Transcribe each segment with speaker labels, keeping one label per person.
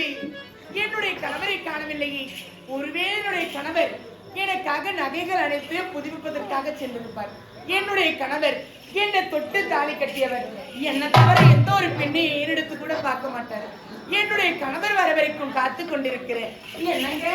Speaker 1: பொழுது என்னுடைய கணவரை காணவில்லையே ஒருவேளை என்னுடைய கணவர் எனக்காக நகைகள் அனைத்து புதுப்பிப்பதற்காக சென்றிருப்பார். என்னுடைய கணவர் என்னை தொட்டு தாலி கட்டியவர். என்னை தவிர எந்த ஒரு பெண்ணை ஏறெடுத்து கூட பார்க்க மாட்டார். என்னுடைய கணவர் வர வரைக்கும் காத்து கொண்டிருக்கிறேன் என்னங்க?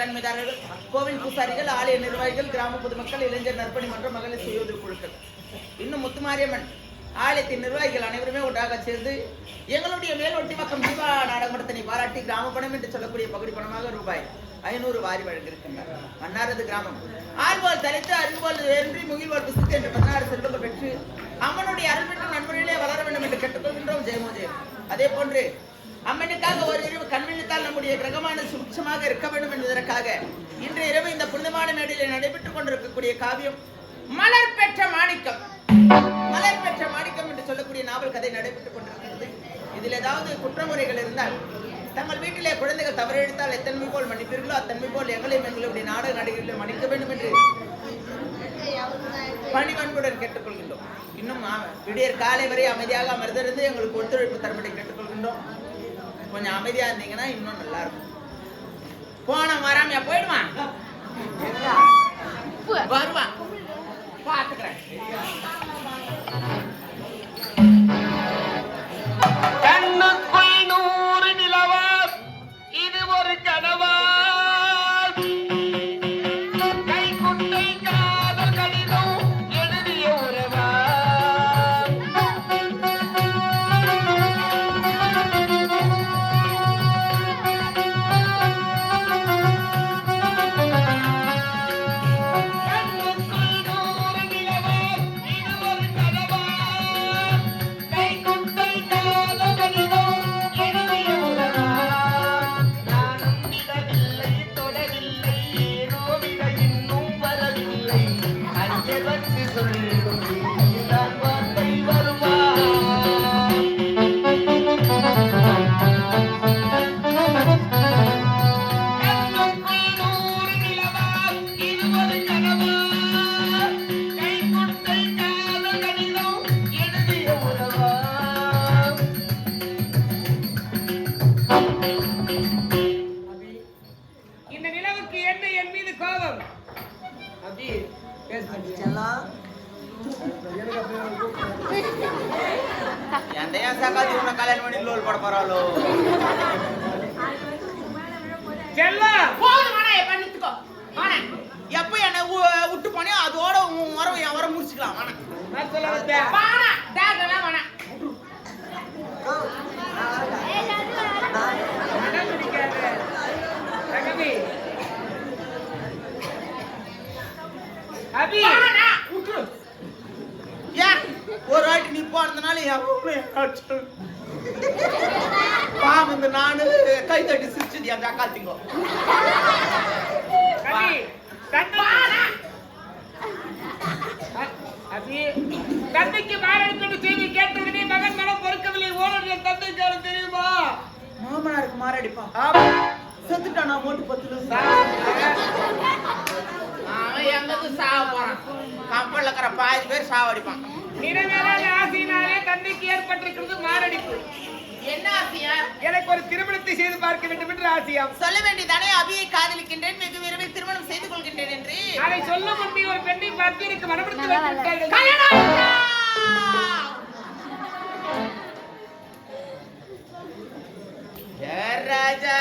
Speaker 2: தன்மைதாரர்கள் கோவில் பூசாரிகள் ஆலய நிர்வாகிகள் கிராம பொதுமக்கள் இளைஞர் நற்பணி மன்றம் மகளிர் சுயோதரி குழுக்கள். இன்னும் முத்துமாரியம்மன் ஆலயத்தின் நிர்வாகிகள் அனைவருமே ஒன்றாக சேர்ந்து எங்களுடைய மேல் பக்கம் தீபா நாடகமன்றத்தினை பாராட்டி கிராம பணம் என்று சொல்லக்கூடிய பகுதி பணமாக ரூபாய் ஐநூறு வாரி வழங்கியிருக்கின்றார் மன்னாரது கிராமம். ஆள்வாள் தலைத்து அருள்வாள் வேன்றி முகில்வாள் புசித்து என்று பதினாறு செல்வங்கள் பெற்று அம்மனுடைய அருள் பெற்று நண்பர்களே வளர வேண்டும் என்று கேட்டுக்கொள்கின்றோம். ஜெயமோ ஜெயம். அதே போன்று அம்மனுக்காக ஒரு இரவு கண்விழித்தால் நம்முடைய கிரகமான சுட்சமாக இருக்க வேண்டும் என்பதற்காக இன்று இரவு இந்த புனிதமான மேடையில் நடைபெற்றுக் கொண்டிருக்கக்கூடிய காவியம் மலர் பெற்ற மாணிக்கம். மலர் பெற்ற மாணிக்கம் என்று சொல்லக்கூடிய நாவல் கதை நடைபெற்றுக் கொண்டிருக்கிறது. இதில் ஏதாவது குற்றமுறைகள் இருந்தால் தங்கள் வீட்டிலே குழந்தைகள் தவறெடுத்தால் எத்தன்மை போல் மன்னிப்பீர்களோ அத்தன்மை போல் எங்களையும் எங்களுடைய நாடக நடிகர்களை மன்னிக்க வேண்டும் என்று பணிவன்புடன் கேட்டுக்கொள்கின்றோம். இன்னும் விடியற் காலை வரை அமைதியாக அமர்ந்திருந்து எங்களுக்கு ஒத்துழைப்பு தரும்படி கேட்டுக்கொள்கின்றோம். கொஞ்சம் அமைதியா இருந்தீங்கன்னா இன்னும் நல்லா இருக்கும் போன வராமையா போயிடுவான் வருவான் பாத்துக்கிறேன்
Speaker 3: அபி,
Speaker 1: தந்தைக்கு மாரடித்து செய்தி கேட்ட உடனே மகன் மனம் பொறுக்கவில்லை. ஓரடிய தந்தைக்கு அவருக்கு தெரியுமா?
Speaker 2: மாமனாருக்கு மாரடிப்பான்
Speaker 1: ஆமா.
Speaker 2: செத்துட்டானா மோட்டு பத்துல அவன் எங்கக்கு சாவ போறான். கப்பல்ல இருக்கிற பாதி பேர் சாவடிப்பான்.
Speaker 1: நிறவேறாத ஆசையினாலே தந்தைக்கு ஏற்பட்டிருக்கிறது மாரடிப்பு.
Speaker 2: என்ன ஆசையா?
Speaker 1: எனக்கு ஒரு திருமணத்தை செய்து பார்க்க வேண்டும் என்று ஆசையாம்.
Speaker 2: சொல்ல வேண்டியதானே அபியை காதலிக்கின்றேன் வெகு விரைவில் திருமணம் செய்து கொள்கின்றேன் என்று?
Speaker 1: அதை சொல்ல முன்பே ஒரு பெண்ணை பார்த்து எனக்கு மனப்படுத்தி வைத்து விட்டார்கள்.
Speaker 2: கல்யாணம் ஆயிட்டா! ஏ ராஜா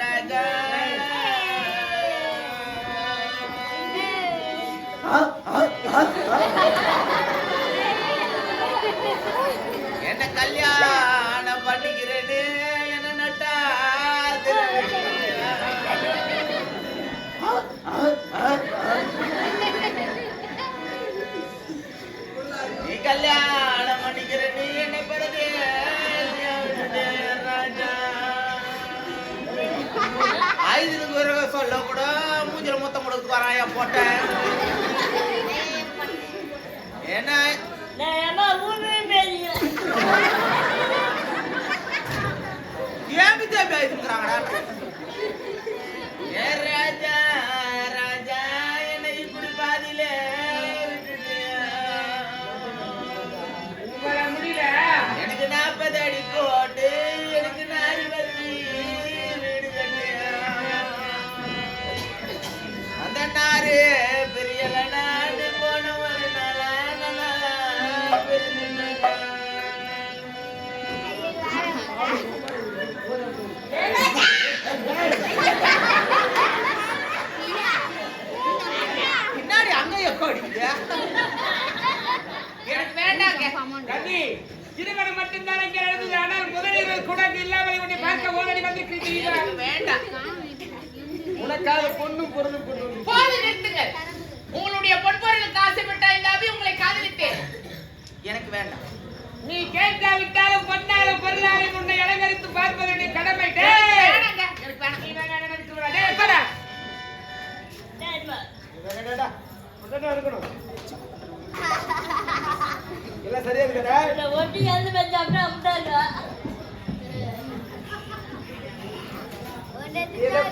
Speaker 2: ராஜா. என்ன கல்யாணம்? பண்ணிக்கிறேன்னு என்ன நட்டா நீ கல்யாணம் பண்ணிக்கிற நீ என்ன பிறகு ராஜா. ஒரு சொல்ல கூட மூஞ்சில மொத்தம் கொடுக்க வராயா போட்டேன். என்ன
Speaker 4: நான் ஏமா ஊருமே பேசுகிறேன்
Speaker 2: ஏமித்தே பேசுறாங்கடா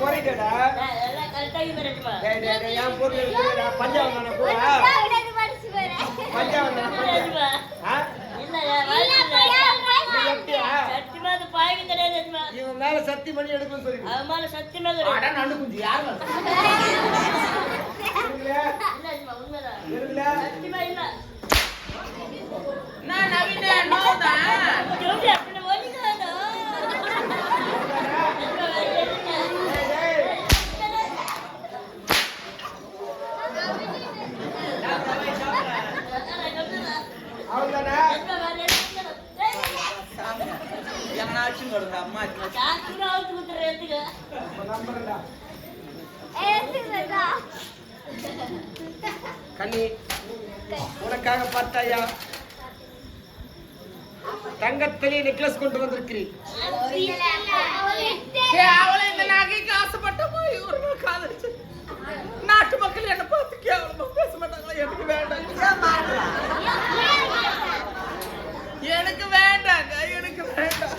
Speaker 5: குறைக்கடா.
Speaker 4: எல்லாம்
Speaker 5: டேய் டேய் என் பொருள் இருக்குடா கூட ஆ?
Speaker 4: சத்தியமா அது பாய்க்கு தெரியாது
Speaker 5: இவன் மேல சத்தி பண்ணி எடுக்கணும்னு சொல்லி
Speaker 4: அவன் மேல
Speaker 2: அட குஞ்சு யார்
Speaker 4: இல்ல உண்மைதான். சத்தியமா இல்ல.
Speaker 2: நான் நவீன நோதான்
Speaker 4: எப்படி அப்படி ஒழிக்காதோ
Speaker 5: டேய் அவ்வளவுதானே
Speaker 2: எங்கனாச்சும் கொடுங்க அம்மா
Speaker 5: இப்ப நம்புறேன்டா கண்ணி உனக்காக பார்த்தாயா? தங்கத்திலே நெக்லஸ் கொண்டு வந்திருக்கிறேன்.
Speaker 2: அவளை இந்த நகைக்கு ஆசைப்பட்ட போய் ஒரு நாள் காதலிச்சு நாட்டு மக்கள் என்ன பார்த்து கேவலமா பேச மாட்டாங்களா? எனக்கு வேண்டாங்க எனக்கு வேண்டாங்க எனக்கு வேண்டாம்.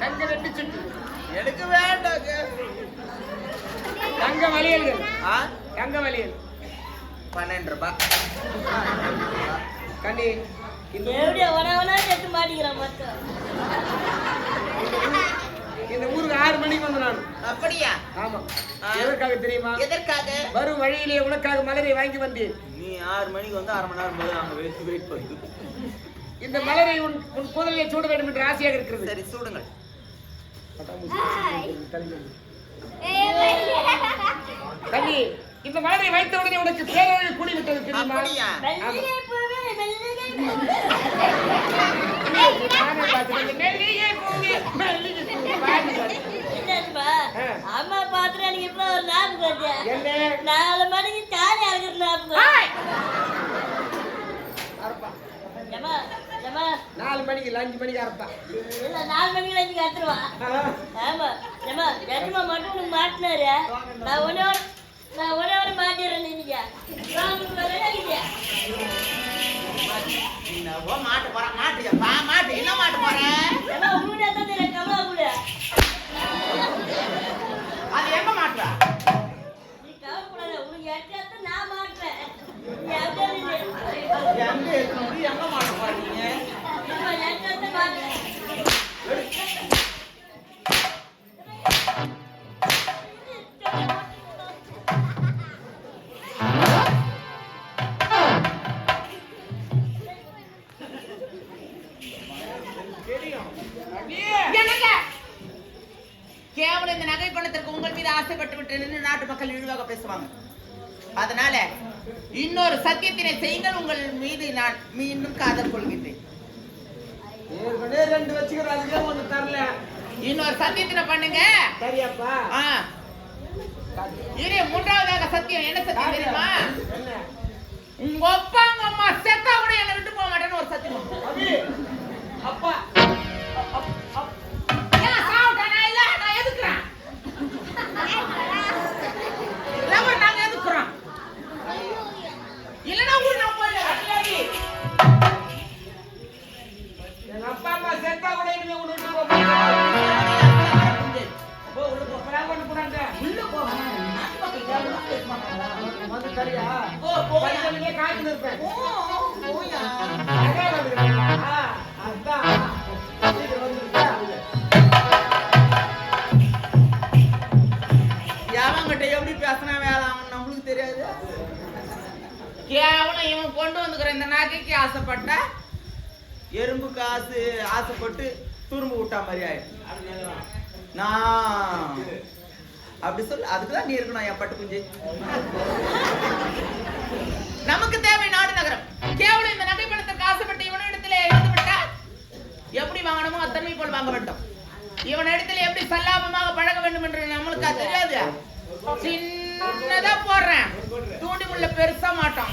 Speaker 5: தங்க ரெண்டு சுட்டு.
Speaker 2: எனக்கு வேண்டாங்க.
Speaker 5: தங்க வளையல்கள்
Speaker 2: ஆ?
Speaker 5: தங்க வளையல்.
Speaker 2: பன்னெண்டு ரூபாய்
Speaker 5: கண்ணி. இந்த
Speaker 4: எப்படியா உனவனா செத்து மாட்டிக்கிறான் மட்டும்
Speaker 5: இந்த ஊருக்கு ஆறு மணிக்கு வந்த நான்.
Speaker 2: அப்படியா?
Speaker 5: ஆமா.
Speaker 2: ஆ.
Speaker 5: எதற்காக தெரியுமா?
Speaker 2: எதற்காக?
Speaker 5: வரும் வழியிலே உனக்காக மலரை வாங்கி வந்தேன்.
Speaker 2: நீ ஆறு மணிக்கு வந்து அரை மணி நேரம் போது நாங்க வெயிட் வெயிட் பண்ணுது
Speaker 5: இந்த மலரை உன் உன் கூதலிலே சூட வேண்டும் என்று ஆசையாக இருக்கிறது.
Speaker 2: சரி சூடுங்கள்.
Speaker 5: கண்ணி இந்த மலரை வைத்த உடனே உனக்கு பேரழகு கூடி விட்டது தெரியுமா.
Speaker 4: அம்மா பாத்துட்டு எனக்கு இப்ப ஒரு ஞாபகம் நாலு மணிக்கு சாலி அழுகிற ஞாபகம் ஏமா ஏமா
Speaker 5: நாலு மணிக்கு இல்ல, அஞ்சு மணிக்கு அறுப்பா
Speaker 4: இல்ல நாலு மணிக்கு அஞ்சு கத்துருவா ஆமா ஏமா எஜமா மட்டும் உனக்கு மாட்டினாரு. நான் ஒன்னே ஒரு நான் ஒன்னே ஒரு மாட்டிடுறேன் நீங்க
Speaker 2: மாட்டு போற மாட்டு பா மாட்டு என்ன மாட்டு போற?
Speaker 4: ஏமா உங்களுடைய தான் கமலா கூட
Speaker 2: அது எங்க மாட்டுற
Speaker 4: நீ கவலைப்படாத உனக்கு நான் மாட்டுறேன்.
Speaker 2: எங்க மாட்டு போறீங்க
Speaker 4: ஏம்மா, எட்டாத்த மாட்டுறேன்
Speaker 2: என்னங்க கேவலம் இந்த நகை பணத்திற்கு உங்கள் மீது ஆசைப்பட்டு விட்டேன்னு நாட்டு மக்கள் இழிவாக பேசுவாங்க. அதனால இன்னொரு சத்தியத்தினை செய்யுங்கள். உங்கள் மீது நான் மீண்டும் காதல் கொள்கின்றேன்.
Speaker 5: ரெண்டு வச்சுக்கிறோம். அதுக்கே ஒண்ணு தரல.
Speaker 2: இன்னொரு சத்தியத்தினை பண்ணுங்க.
Speaker 5: சரியாப்பா.
Speaker 2: ஆ. இரு மூன்றாவதாக சத்தியம். என்ன சத்தியம் தெரியுமா? உங்க அப்பா உங்க அம்மா செத்தா கூட என்னை விட்டு போக மாட்டேன்னு ஒரு சத்தியம்.
Speaker 5: அப்பா.
Speaker 2: வந்து சரியா போய். காய்ச்சி இருப்பேன்
Speaker 6: அதான் கேவலம் இவன் கொண்டு வந்துக்கிற இந்த நகைக்கு ஆசைப்பட்ட எறும்பு காசு ஆசைப்பட்டு துரும்பு விட்டா மாதிரி ஆயிடுச்சு. நான் அப்படி சொல்லு அதுக்கு தான் நீ இருக்கணும் என் பட்டு குஞ்சு. நமக்கு தேவை நாடு நகரம். கேவலம் இந்த நகை பணத்திற்கு ஆசைப்பட்டு இவனிடத்திலே இருந்து எப்படி வாங்கணுமோ அத்தனை போல் வாங்க வேண்டும். இவனிடத்தில் எப்படி சல்லாபமாக பழக வேண்டும் என்று நம்மளுக்கு அது தெரியாது? சின்னதா போடுறேன். தூண்டி முள்ள பெருசா மாட்டோம்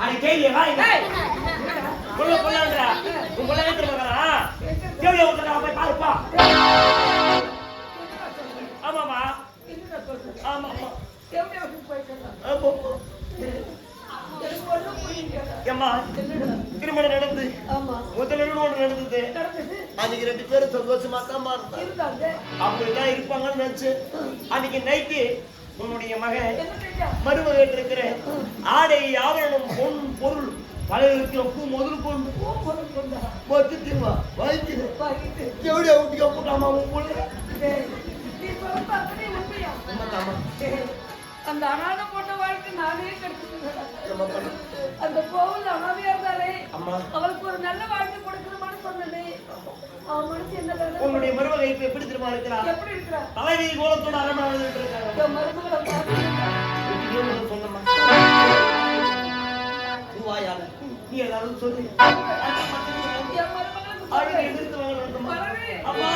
Speaker 3: அடி கேள்வி வா இங்க கொள்ள கொள்ளன்றா உன் கொள்ள கேள்வி போய் ஆமாமா ஏம்மா திருமணம் நடந்து
Speaker 7: ஆமா
Speaker 3: முதல்ல ஒன்று நடந்தது
Speaker 8: அன்னைக்கு ரெண்டு பேரும் சந்தோஷமா தான் இருந்தாங்க
Speaker 3: அப்படிதான் இருப்பாங்கன்னு நினைச்சு அன்னைக்கு நைட்டு உன்னுடைய மகன் மருமகன் இருக்கிற ஆடை ஆவரணம் பொன் பொருள் பல இருக்கிற பூ முதல் கொண்டு
Speaker 7: பூ பொருள் கொண்டா
Speaker 3: மொத்தத்திருவா வாங்கிட்டு
Speaker 7: வாங்கிட்டு
Speaker 3: எப்படி ஊட்டிக்க போட்டாமா உன் பொண்ணு
Speaker 7: அந்த அனாதை போட்ட வாழ்க்கை நானே கெடுத்துட்டேன். அந்த கோவில் அனாதையா இருந்தாலே
Speaker 3: அம்மா.
Speaker 7: அவளுக்கு ஒரு நல்ல வாழ்க்கை கொடுக்கணுமான்னு சொன்னனே. அவன் மனசு என்ன
Speaker 3: உன்னுடைய மருமகை இப்ப எப்படி தெரியுமா இருக்கிறா?
Speaker 7: எப்படி இருக்கிறா?
Speaker 3: தலைவி கோலத்தோட வந்துட்டு இருக்காங்க.
Speaker 7: மருமகளை பார்த்து
Speaker 3: சொன்னம்மா
Speaker 8: பூவாயால
Speaker 3: நீ ஏதாவது சொல்லு
Speaker 7: என் மருமகளுக்கு.
Speaker 3: அம்மா.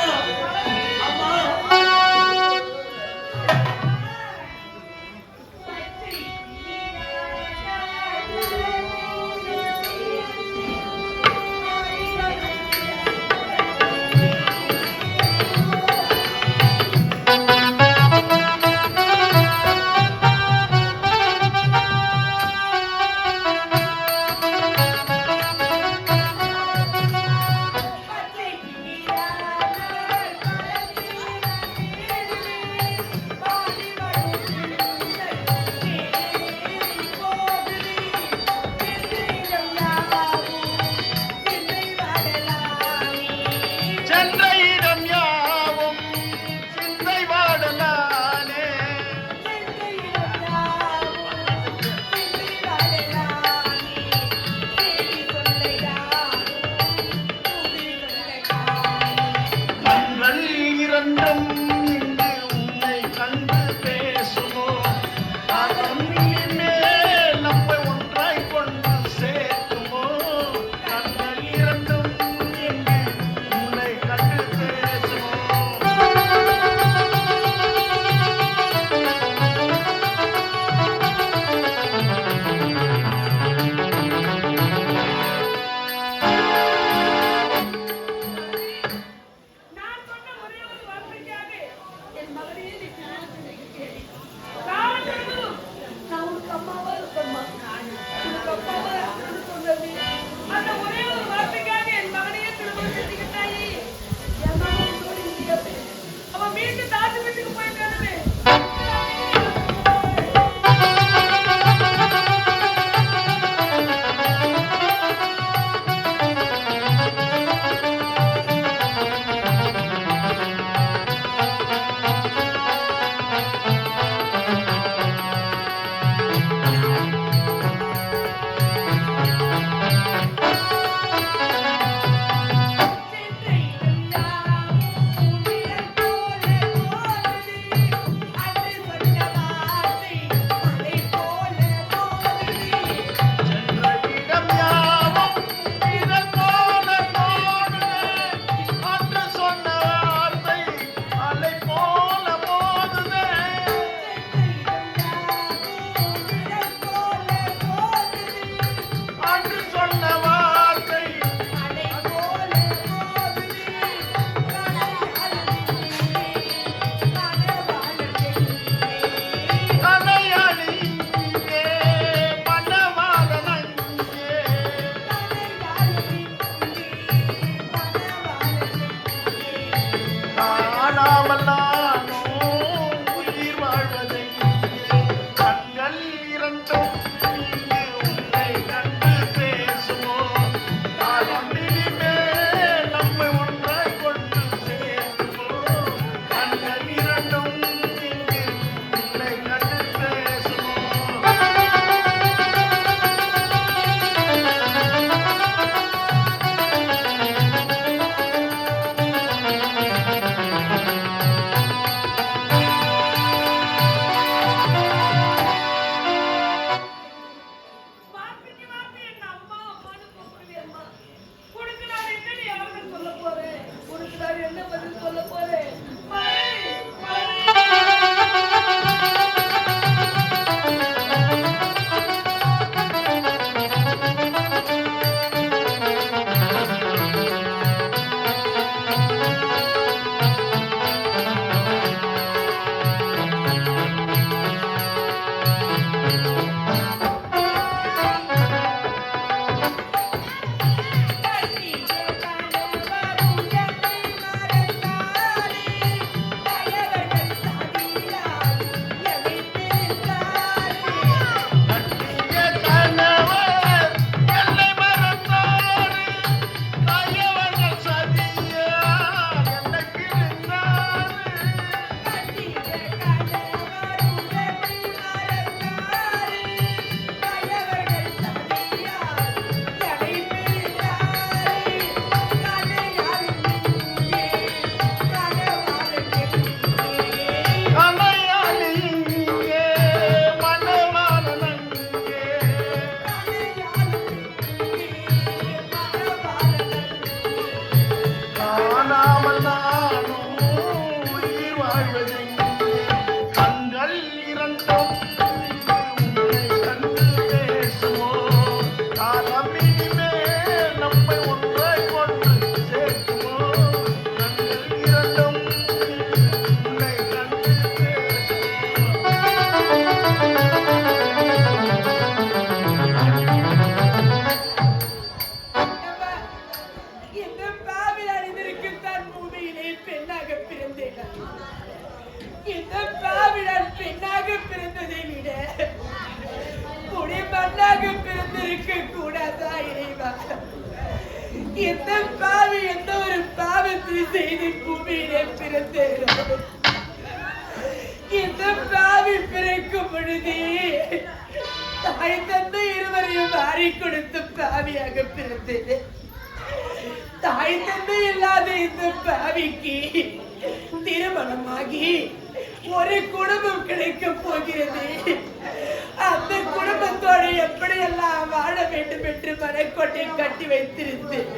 Speaker 1: மனைக்கோட்டை கட்டி வைத்திருந்தேன்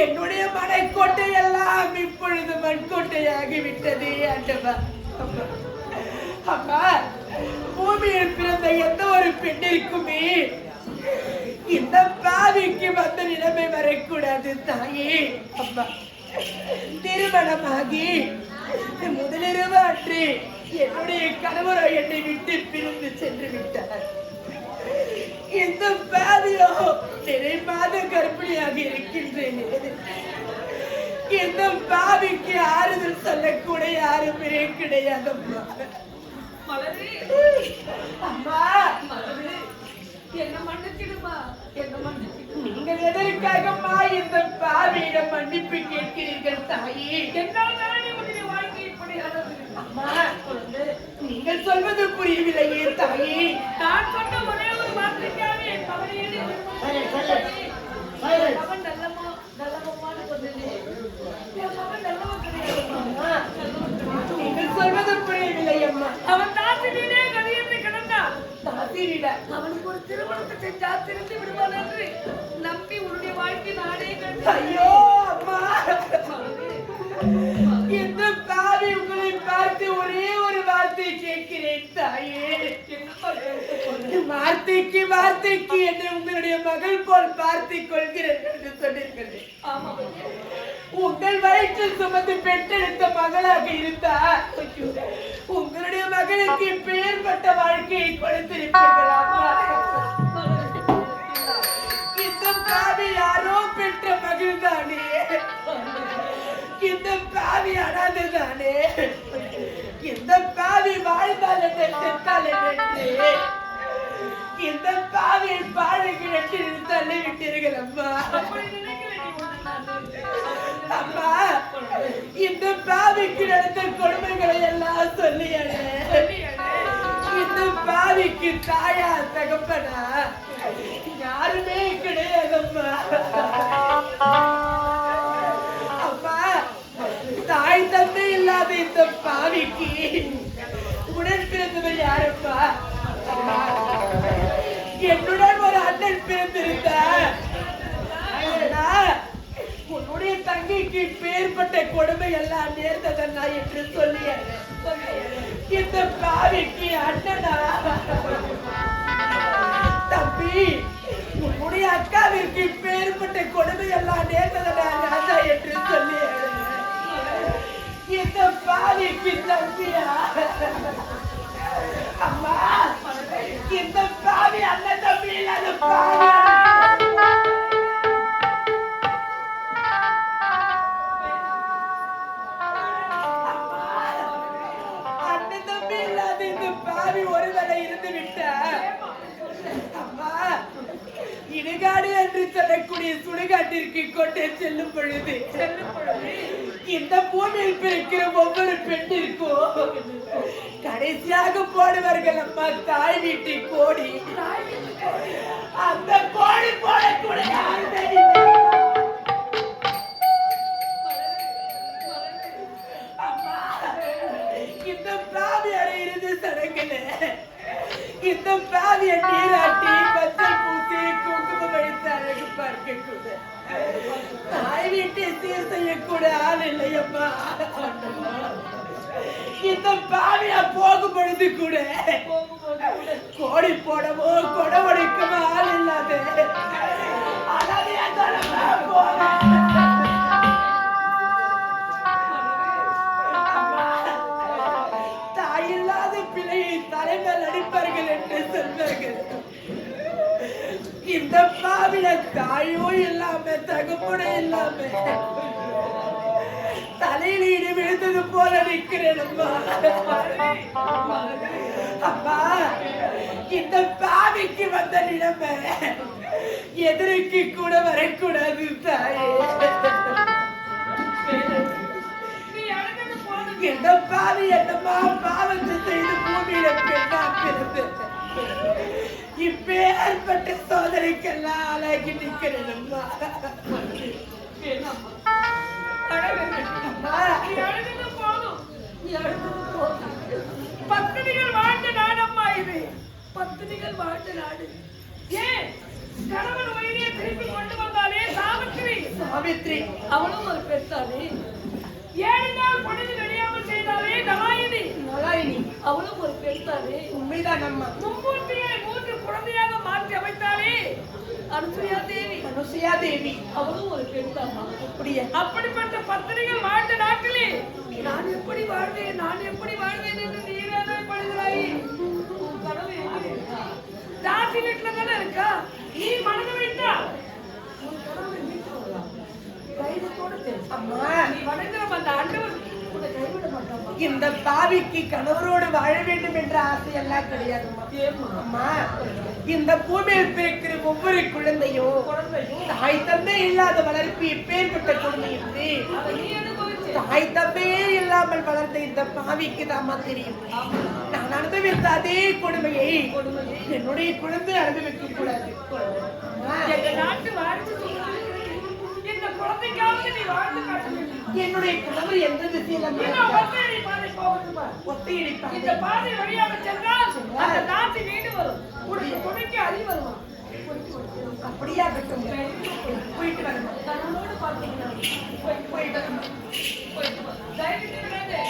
Speaker 1: என்னுடைய மனைக்கோட்டை எல்லாம் இப்பொழுது மண்கோட்டையாகி விட்டது ஆண்டவா அப்பா பூமியில் பிறந்த எந்த ஒரு பெண்ணிற்குமே இந்த பாவிக்கு வந்த நிலைமை வரக்கூடாது தாயே. அம்மா திருமணமாகி முதலிரவு அன்று என்னுடைய கணவரை என்னை விட்டு பிரிந்து சென்று விட்டார். இந்த பாவியோ நிறை மாத கர்ப்பிணியாக இருக்கின்றேன். இந்த பாவிக்கு ஆறுதல் சொல்லக்கூட யாருமே கிடையாதம்மா. அம்மா.
Speaker 6: என்ன மன்னிச்சிடுமா? என்ன மன்னிச்சிடு
Speaker 1: நீங்கள் எதற்காகம்மா இந்த பாவியிடம் மன்னிப்பு கேட்கிறீர்கள் தாயே?
Speaker 6: என்னால் வாழ்க்கை
Speaker 1: அம்மா நீங்கள் சொல்வது புரியவில்லையே தாயே.
Speaker 6: நான் சொன்ன ஒரே அவனுக்கு ஒரு திருமணத்தை செஞ்சா திருந்து விடுவான் என்று நம்பி உன்னுடைய வாழ்க்கை நாடே கண்டு
Speaker 1: ஐயோ அம்மா இந்த பாவி உங்களை பார்த்து ஒரே ஒரு வார்த்தை கேட்கிறேன் தாயே. வார்த்தைக்கு வார்த்தைக்கு என்னை உங்களுடைய மகள் போல் பார்த்துக் கொள்கிறேன் என்று சொன்னீர்களே. உங்கள் வயிற்றில் சுமந்து பெற்றெடுத்த மகளாக இருந்தால் உங்களுடைய மகளுக்கு பேர்பட்ட வாழ்க்கையை கொடுத்திருப்பீர்கள்? அம்மா இந்த பாவி யாரோ பெற்ற மகள் தானே இந்த பாவி அனாதை தானே இந்த பாவி வாழ்ந்தால் என்ன செத்தால் என்ன? இந்த பாவி பாழை கிணற்றில் தள்ளி விட்டீர்கள் அம்மா. அம்மா இந்த பாவிக்கு நடந்த கொடுமைகளை எல்லாம் சொல்லி இந்த பாவிக்கு தாயா தகப்பனா? யாருமே கிடையாதம்மா அம்மா தாய் தந்தை இல்லாத இந்த பாவிக்கு யாருப்பா? என்னுடன் ஒரு அண்ணன் பிறந்திருந்த உன்னுடைய தங்கைக்கு பேர்பட்ட கொடுமை எல்லாம் நேர்ந்ததண்ணா என்று சொல்லி இந்த பாவிக்கு அண்ணனா? தம்பி உன்னுடைய அக்காவிற்கு பேர்பட்ட கொடுமை எல்லாம் நேர்ந்ததண்ணா ராஜா என்று சொல்லி இந்த தம்பியா அம்மா இந்த பாவி அண்ணன் தம்பி இல்லாத பாவி அண்ணன் தம்பி இல்லாத இந்த பாவி அம்மா இடுகாடு என்று சொல்லக்கூடிய சுடுகாட்டிற்கு கொண்டு செல்லும் பொழுது இந்த பூமியில் பிறக்கிற ஒவ்வொரு பெண்ணிற்கும் கடைசியாக போடுவார்கள் அம்மா தாய் வீட்டு கோடி அந்த கோடி போடக்கூட யாருமே அம்மா, இந்த பாவி அடையிறது சடங்குல இந்த பாவிய நீராட்டி பச்சை பூசி குங்குமம் அடித்து அழகு பார்க்க கூட தாய் வீட்டை சீர் செய்யக்கூட ஆள் இல்லையம்மா இந்த பாவியா போகும் பொழுது கூட கோடி. போடவோ கொடவடிக்கவோ பாவில தாயும் இல்லாம தகப்பனும் இல்லாம. தலையில இடி விழுந்தது போல நிக்கிறேன் அம்மா. இந்த பாவிக்கு வந்த நிலைமை எதிரிக்கு கூட வரக்கூடாது தாயே. இந்த பாவி என்னமா பாவத்தை செய்து பூமியில பெண்ணா பிறந்து இப்பேற்பட்ட சோதனைக்கெல்லாம் ஆளாகி நிக்கிறேன் அம்மா. அம்மா,
Speaker 6: நீ அழுதுட்டு போதும்.
Speaker 1: நீ அழுதது போதும்.
Speaker 6: பத்தினிகள் வாழ்ந்த நாடம்மா இது. பத்தினிகள் வாழ்ந்த நாடு. ஏன்? கணவன் உயிரை திருப்பி கொண்டு வந்தாலே சாவித்திரி.
Speaker 1: சாவித்ரி
Speaker 6: அவளும் ஒரு பெற்றாளே ஏழு நாள் பொழுது வெளியாமல் செய்தாலே தமாயினி
Speaker 1: நலாயினி
Speaker 6: அவளும் ஒரு பெற்றாளே
Speaker 1: உண்மைதான் அம்மா.
Speaker 6: மும்மூர்த்தியை மூன்று குழந்தையாக மாற்றி அமைத்தாலே அனுசுயா தேவி.
Speaker 1: அனுசுயா தேவி.
Speaker 6: அவளும் ஒரு பெண்தாமா
Speaker 1: அப்படியா?
Speaker 6: அப்படிப்பட்ட பத்திரிகள் வாழ்ந்த நாட்களே நான் எப்படி வாழ்வேன்? நான் எப்படி வாழ்வேன் என்று நீ வேதனைப்படுகிறாய் உன் கனவு? தாசி வீட்டுல தானே இருக்கா? நீ மனதை உன் கனவு வரலாம். தைரியத்தோடு.
Speaker 1: அம்மா.
Speaker 6: நீ வணங்குற அந்த ஆண்டவர் உன்னை கைவிட மாட்டாமா
Speaker 1: இந்த பாவிக்கு கணவரோடு வாழ வேண்டும் என்ற ஆசை எல்லாம் கிடையாதும்மா அம்மா. இந்த பூமியில் பிறக்கிற ஒவ்வொரு குழந்தையும் தாய் தந்தை இல்லாத வளர்ப்பு
Speaker 6: நீ அனுபவிச்சு
Speaker 1: தாய் தந்தையே இல்லாமல் வளர்ந்த இந்த பாவிக்கு தாமா தெரியும். நான் அனுபவித்த அதே கொடுமையை என்னுடைய குழந்தை அனுபவிக்க கூடாது. என்னுடைய கணவர் எந்த திசையில் ஒத்தியடிப்பார்
Speaker 6: இந்த பாதை வழியாக சென்றால் அந்த தாத்தி நீண்டு வரும். உனக்கு துணைக்கு அறி வருவான்
Speaker 1: அப்படியா கட்டும் போயிட்டு வரணும்.
Speaker 6: தன்னோடு பார்த்தீங்கன்னா
Speaker 1: போயிட்டு வரணும். போயிட்டு வரணும்.